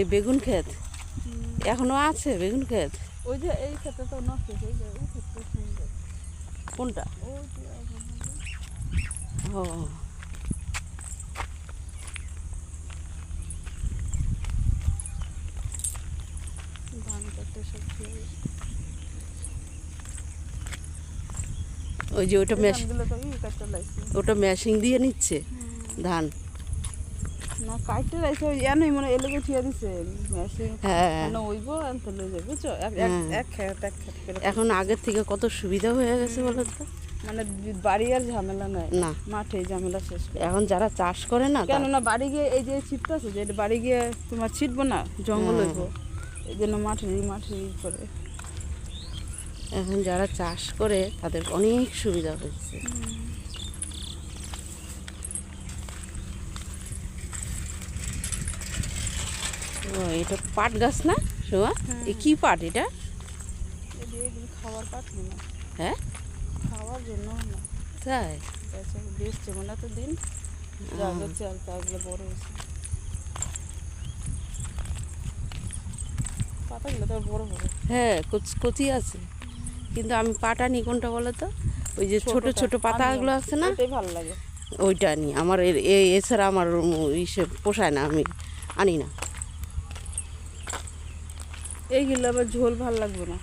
এই বেগুন ক্ষেত। এখনও আছে বেগুন ক্ষেত। ওই যে এই ক্ষেত্রে তো নষ্ট হয়েছে এই যে ওই ক্ষেত্রে সুন্দর কোনটা ও ওই যে ওটা এই মেশ ধানগুলো তো ই কাটতে লাগছে। ওটা মেশিং দিয়ে নিচ্ছে ধান। না কাটতে লাগছে ওই এনই মানে এলাকা থিয়া দিছে। মেশিন হ্যাঁ। ওইব যাবে বুঝছ? এক এক- হ্যাঁ। খেত এক খেত করে। এখন আগের থেকে কত সুবিধা হয়ে গেছে বলো তো? মানে বাড়ি আর ঝামেলা নাই। না। মাঠে ঝামেলা শেষ এখন যারা চাষ করে না কেননা না বাড়ি গিয়ে এই যে ছিটতে আছে যে বাড়ি গিয়ে তোমার ছিটবো না জঙ্গল হ্যাঁ। হইব এই জন্য মাঠে মাঠে করে। এখন যারা চাষ করে তাদের অনেক সুবিধা হচ্ছে ও এটা পাট গাছ না শোয়া এ কি পাট এটা? খাওয়ার না। হ্যাঁ? খাওয়ার জন্য না। তাই? বেচছে মনে তো দিন। তাগুলো বড় হয়েছে। পাতাগুলো তো বড় বড় হ্যাঁ কচ- কচি আছে। কিন্তু আমি পাট আনি কোনটা বলো তো? ওই যে ছোট ছোট পাতাগুলো। আছে না? ভালো লাগে। ওইটা আনি আমার এছাড়া আমার ইসে পোষায় না আমি আনি না। এইগুলো আবার ঝোল ভালো লাগবে না।